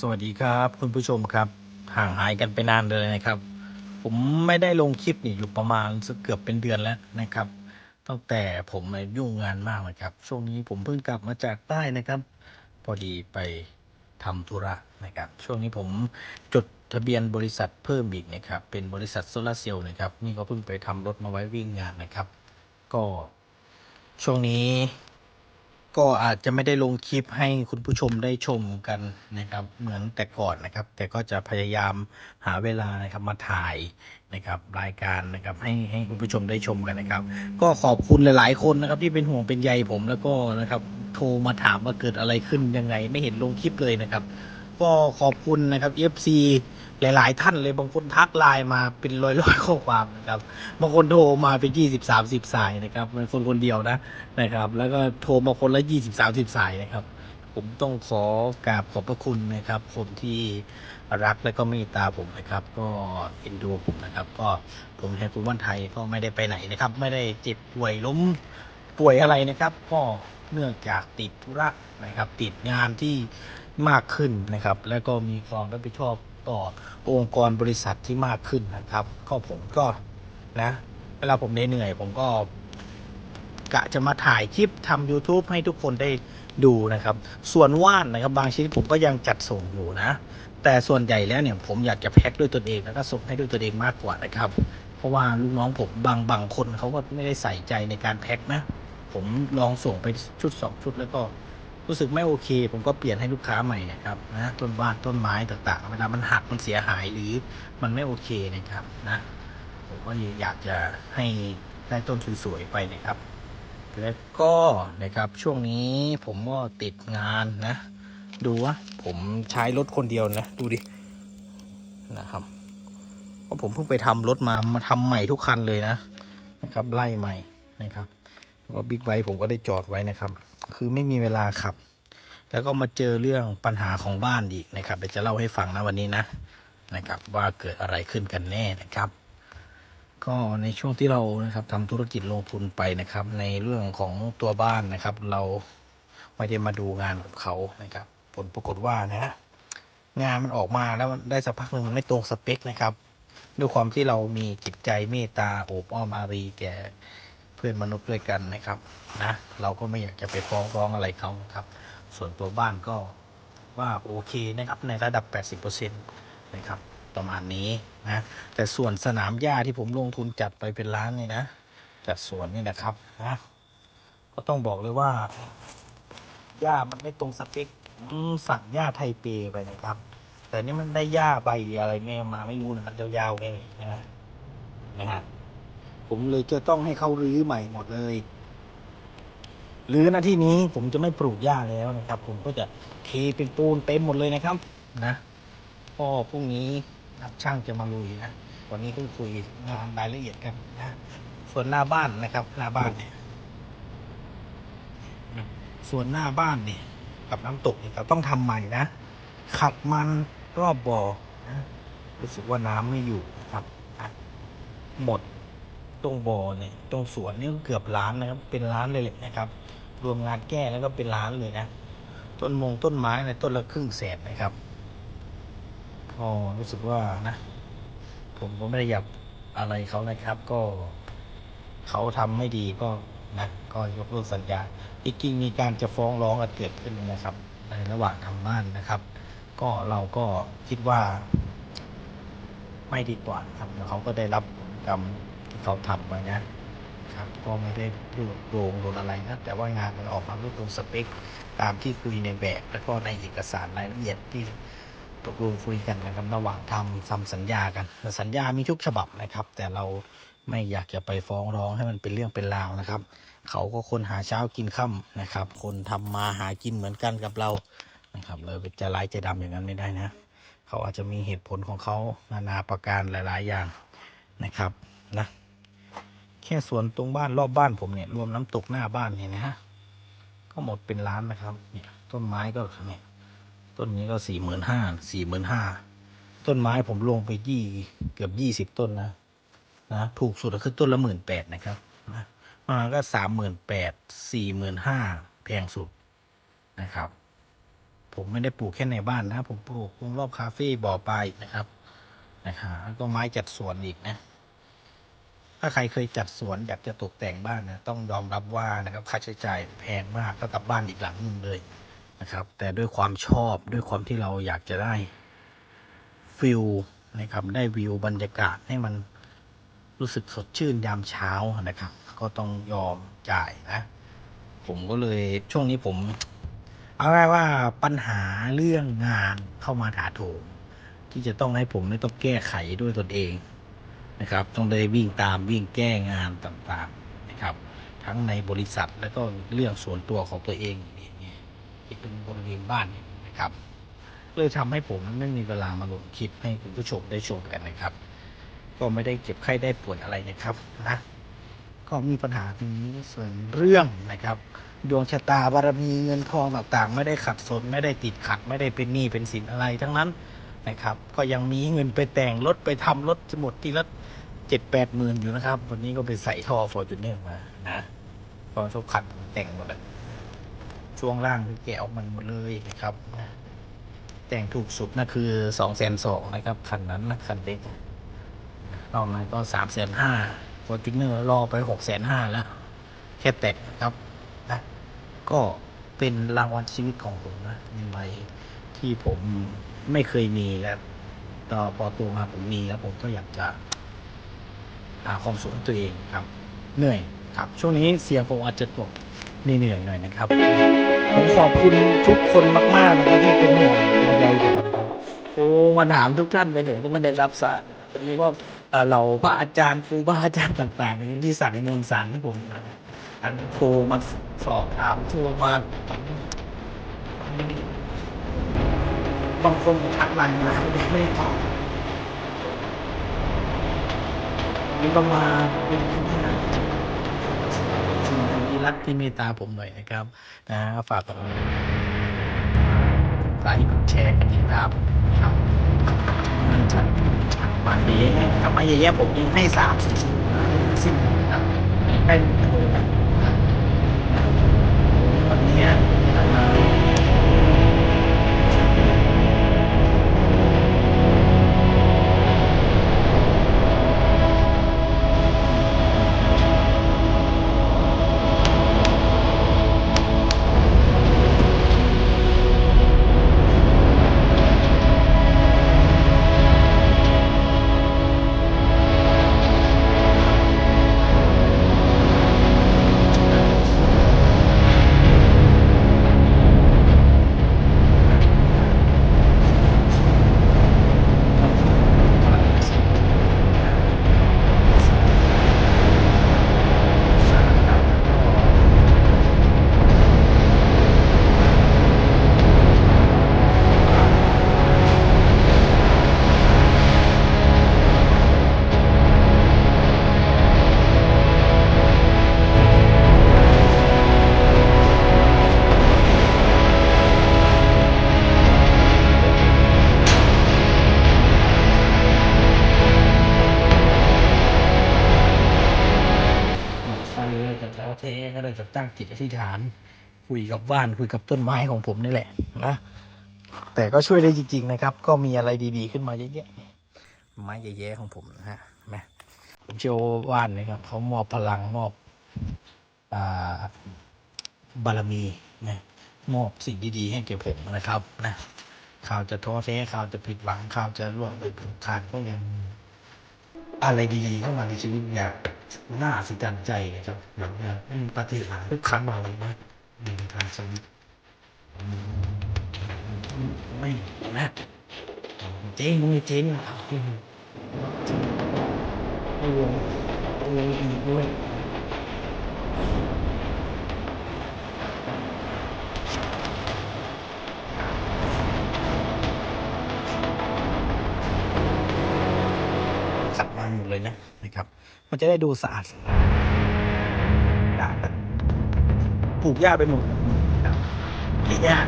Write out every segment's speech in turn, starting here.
สวัสดีครับคุณผู้ชมครับ ห่างหายกันไปนานเลยนะครับ ผมไม่ได้ลงคลิปนี่อยู่ประมาณสักเกือบเป็นเดือนแล้วนะครับ ตั้งแต่ผมยุ่งงานมากเลยครับ ช่วงนี้ผมเพิ่งกลับมาจากใต้นะครับ พอดีไปทำธุระนะครับ ช่วงนี้ผมจดทะเบียนบริษัทเพิ่มอีกนะครับ เป็นบริษัทโซลาเซลล์นะครับ นี่ก็เพิ่งไปทำรถมาไว้วิ่งงานนะครับ ก็ช่วงนี้ ก็อาจจะไม่ได้ลงคลิปให้คุณผู้ชมได้ชมกันนะครับ เหมือนแต่ก่อนนะครับ แต่ก็จะพยายามหาเวลานะครับมาถ่ายนะครับรายการนะครับให้ให้คุณผู้ชมได้ชมกันนะครับ ก็ขอบคุณหลาย ๆ คนนะครับ ที่เป็นห่วงเป็นใยผมแล้วก็นะครับ โทรมาถามว่าเกิดอะไรขึ้นยังไง ไม่เห็นลงคลิปเลยนะครับ ก็ขอบคุณนะครับ FC หลาย ๆ ท่านเลยบางคนทักไลน์มาเป็นร้อยๆข้อความนะครับบางคนโทรมาเป็นยี่สิบสามสิบสายนะครับเป็นคนคนเดียวนะนะครับ แล้วก็โทรมาคนละยี่สิบสามสิบสายนะครับ ผมต้องขอกราบขอบพระคุณนะครับคนที่รักและก็เมตตาผมนะครับ ก็เอ็นดูผมนะครับ ก็ผมแทนคุณวันไทยก็ไม่ได้ไปไหนนะครับ ไม่ได้เจ็บป่วยล้มป่วยอะไรนะครับก็ เนื่องจากติดธุระนะครับติดงานที่มากขึ้นนะครับ แล้วก็มีความรับผิดชอบต่อองค์กรบริษัทที่มากขึ้นนะครับ ก็ผมก็นะเวลาผมเหนื่อยผมก็กะจะมาถ่ายคลิปทำ YouTube ให้ทุกคนได้ดูนะครับ ส่วนว่านนะครับบางชนิดผมก็ยังจัดส่งอยู่นะ แต่ส่วนใหญ่แล้วเนี่ยผมอยากจะแพ็คด้วยตนเองแล้วก็ส่งให้ด้วยตนเองมากกว่านะครับ เพราะว่าลูกน้องผมบางบางคนเขาก็ไม่ได้ใส่ใจในการแพ็คนะ ผมลองส่งไปชุดสองชุดแล้วก็รู้สึกไม่โอเค ผมก็เปลี่ยนให้ลูกค้าใหม่นะครับนะต้นบ้านต้นไม้ต่างๆเวลามันหักมันเสียหายหรือมันไม่โอเคนะครับนะผมก็อยากจะให้ได้ต้นสวยๆไปนะครับแล้วก็นะครับช่วงนี้ผมก็ติดงานนะ ดูว่าผมใช้รถคนเดียวนะ ดูดินะครับเพราะผมเพิ่งไปทำรถมามาทำใหม่ทุกคันเลยนะนะครับไล่ใหม่นะครับ ก็บิ๊กไบค์ผมก็ได้จอดไว้นะครับ คือไม่มีเวลาขับ แล้วก็มาเจอเรื่องปัญหาของบ้านอีกนะครับเดี๋ยวจะเล่าให้ฟังนะวันนี้นะนะครับ ว่าเกิดอะไรขึ้นกันแน่นะครับ ก็ในช่วงที่เรานะครับทำธุรกิจลงทุนไปนะครับ ในเรื่องของตัวบ้านนะครับ เราไม่ได้มาดูงานกับเขานะครับ ผลปรากฏว่านะงานมันออกมาแล้วได้สักพักหนึ่งมันไม่ตรงสเปคนะครับ ด้วยความที่เรามีจิตใจเมตตาโอบอ้อมอารีแก่ เพื่อนมนุษย์ด้วยกันนะครับนะเราก็ไม่อยากจะไปฟ้องร้องอะไรเขาครับ ส่วนตัวบ้านก็ว่าโอเคนะครับในระดับ 80%นะครับประมาณนี้นะแต่ส่วนสนามหญ้าที่ผมลงทุนจัดไปเป็นล้านนี่นะจัดสวนนี่นะครับนะก็ต้องบอกเลยว่าหญ้ามันไม่ตรงสเปคอืมสั่งหญ้าไทเปไปนะครับ แต่นี่มันได้หญ้าใบอะไรแม่มาไม่รู้นะครับยาวๆเลยนะนะฮะ ผมเลยจะต้องให้เขารื้อใหม่หมดเลยรื้อหน้าที่นี้ผมจะไม่ปลูกหญ้าแล้วนะครับ ผมก็จะเทเป็นปูนเต็มหมดเลยนะครับนะก็พรุ่งนี้นักช่างจะมาลุยนะวันนี้เพิ่งคุยงานรายละเอียดกันนะส่วนหน้าบ้านนะครับ หน้าบ้านเนี่ยส่วนหน้าบ้านเนี่ย กับน้ำตกเนี่ยเราต้องทำใหม่นะขัดมันรอบบ่อนะรู้สึกว่าน้ำไม่อยู่นะครับหมด ตรงบ่อเนี่ยตรงสวนนี่ก็เกือบล้านนะครับ เป็นล้านเลยแหละนะครับ รวมงานแก้แล้วก็เป็นล้านเลยนะ ต้นมงต้นไม้ในยต้นละครึ่งแสนนะครับก็รู้สึกว่านะ ผมก็ไม่ได้อยากอะไรเขานะครับ ก็เขาทำไม่ดีก็นะก็ยกเลิกสัญญาที่จริงมีการจะฟ้องร้องกันเกิดขึ้นนะครับ ในระหว่างทำบ้านนะครับ ก็เราก็คิดว่า ไม่ดีกว่าครับแล้วเขาก็ได้รับกรรม เขาทำไปนะครับก็ไม่ได้ดูโรงโดนอะไรนะแต่ว่างานมันออกมาไม่ตรงสเปค ตามที่คุยในแบบ แล้วก็ในเอกสารรายละเอียดที่ตกลงคุยกันนะครับระหว่างทำทำสัญญากันแต่สัญญามีทุกฉบับนะครับ แต่เราไม่อยากจะไปฟ้องร้องให้มันเป็นเรื่องเป็นราวนะครับ เขาก็คนหาเช้ากินค่ำนะครับ คนทำมาหากินเหมือนกันกับเรานะครับเลยจะร้ายใจดำอย่างนั้นไม่ได้นะ เขาอาจจะมีเหตุผลของเขานานาประการหลาย ๆ อย่างนะครับนะ แค่สวนตรงบ้านรอบบ้านผมเนี่ย รวมน้ำตกหน้าบ้านเนี่ยนะฮะก็หมดเป็นล้านนะครับเนี่ยต้นไม้ก็เนี่ยต้นนี้ก็สี่หมื่นห้าสี่หมื่นห้าต้นไม้ผมลงไปยี่เกือบยี่สิบต้นนะนะถูกสุดก็คือต้นละหมื่นแปดนะครับนะมันก็สามหมื่นแปดสี่หมื่นห้าแพงสุดนะครับ ผมไม่ได้ปลูกแค่ในบ้านนะ ผมปลูกรอบคาเฟ่บ่อปลาอีกนะครับนะครับก็ไม้จัดสวนอีกนะ ถ้าใครเคยจัดสวนอยากจะตกแต่งบ้านนะต้องยอมรับว่านะครับค่าใช้จ่ายแพงมากเท่ากับบ้านอีกหลังหนึงเลยนะครับ แต่ด้วยความชอบด้วยความที่เราอยากจะได้ฟิลนะครับได้วิวบรรยากาศให้มันรู้สึกสดชื่นยามเช้านะครับ ก็ต้องยอมจ่ายนะ ผมก็เลยช่วงนี้ผม เอาง่ายว่าปัญหาเรื่องงานเข้ามาถาโถมที่จะต้องให้ผมไม่ต้องแก้ไขด้วยตนเอง นะครับ ต้องได้วิ่งตามวิ่งแก้งานต่างๆนะครับ ทั้งในบริษัทแล้วก็เรื่องส่วนตัวของตัวเองอย่างเงี้ยที่เป็นบริเวณบ้านนะครับเลยทำให้ผมไม่มีเวลามาลงคลิปให้คุณผู้ชมได้ชมกันนะครับ ก็ไม่ได้เจ็บไข้ได้ป่วยอะไรนะครับนะก็มีปัญหาตรงนี้ส่วนเรื่องนะครับ ดวงชะตาบารมีเงินทองต่างๆ ไม่ได้ขัดสนไม่ได้ติดขัด ไม่ได้เป็นหนี้เป็นสินอะไรทั้งนั้น นะครับ ก็ยังมีเงินไปแต่งรถไปทำรถหมดทีละเจ็ดแปดหมื่นอยู่นะครับ วันนี้ก็ไปใส่ท่อฟอร์จูเนอร์มานะก็ทุกคันแต่งหมดเลยช่วงล่างคือแกะออกมันหมดเลยนะครับนะแต่งถูกสุดนะคือสองแสนสองนะครับคันนั้นนะคันเล็กนอกนั้นก็สามแสนห้าฟอร์จูเนอร์รอไปหกแสนห้าแล้ว แค่แต่งครับนะก็เป็นรางวัลชีวิตของผมนะในวัย ที่ผมไม่เคยมีแล้วต่อพอตัวมาผมมีแล้วผมก็อยากจะหาความสุขให้ตัวเองครับ เหนื่อยครับ ช่วงนี้เสียงผมอาจจะตกเหนื่อยหน่อยนะครับ ผมขอบคุณทุกคนมากๆนะครับที่เป็นห่วงใยผมโอ้มาถามทุกท่านไปเลยก็ไม่ได้รับสารนี้ว่าเราพระอาจารย์ครูบาอาจารย์ต่างๆที่สั่งมืองสารให้ผมอันโทรมาสอบถามโทรมา บางคนทักไลน์มาไม่ได้ตอบนี่ก็มาเป็นที่ที่รักที่เมตตาผมหน่อยนะครับ นะฝากกดไลค์กดแชร์กันติดตามครับมันจะมาดีกลับมาแย่ๆผมยังให้สามสิบสิบครับให้โทรวันนี้ เลยจะท้อแท้ก็เลยจะตั้งจิตอธิษฐาน คุยกับบ้านคุยกับต้นไม้ของผมนี่แหละนะแต่ก็ช่วยได้จริง ๆ นะครับ ก็มีอะไรดีๆ ขึ้นมาเยอะแยะไม้แย่ๆของผมนะฮะแม่ผมเชื่อว่าบ้านนะครับเขามอบพลังมอบอ่าบารมีนะมอบสิ่งดีๆให้แก่ผมนะครับนะข่าวจะท้อแท้ข่าวจะผิดหวังข่าวจะร่วงไปผูกขาดก็ยังอะไรดีๆเข้ามาในชีวิตอย่า งน่าสิจันใจครับแบบนี้ปฏิหารทุกครั้งมาเลยนะในทางชีวิตอืมไม่นะจริงไม่จริงจริงไม่วม่วงอีกด้วย หมดเลยนะนะครับ มันจะได้ดูสะอาดสะอาดด่ากันปลูกหญ้าไปหมดครับกี่หญ้า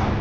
ครับ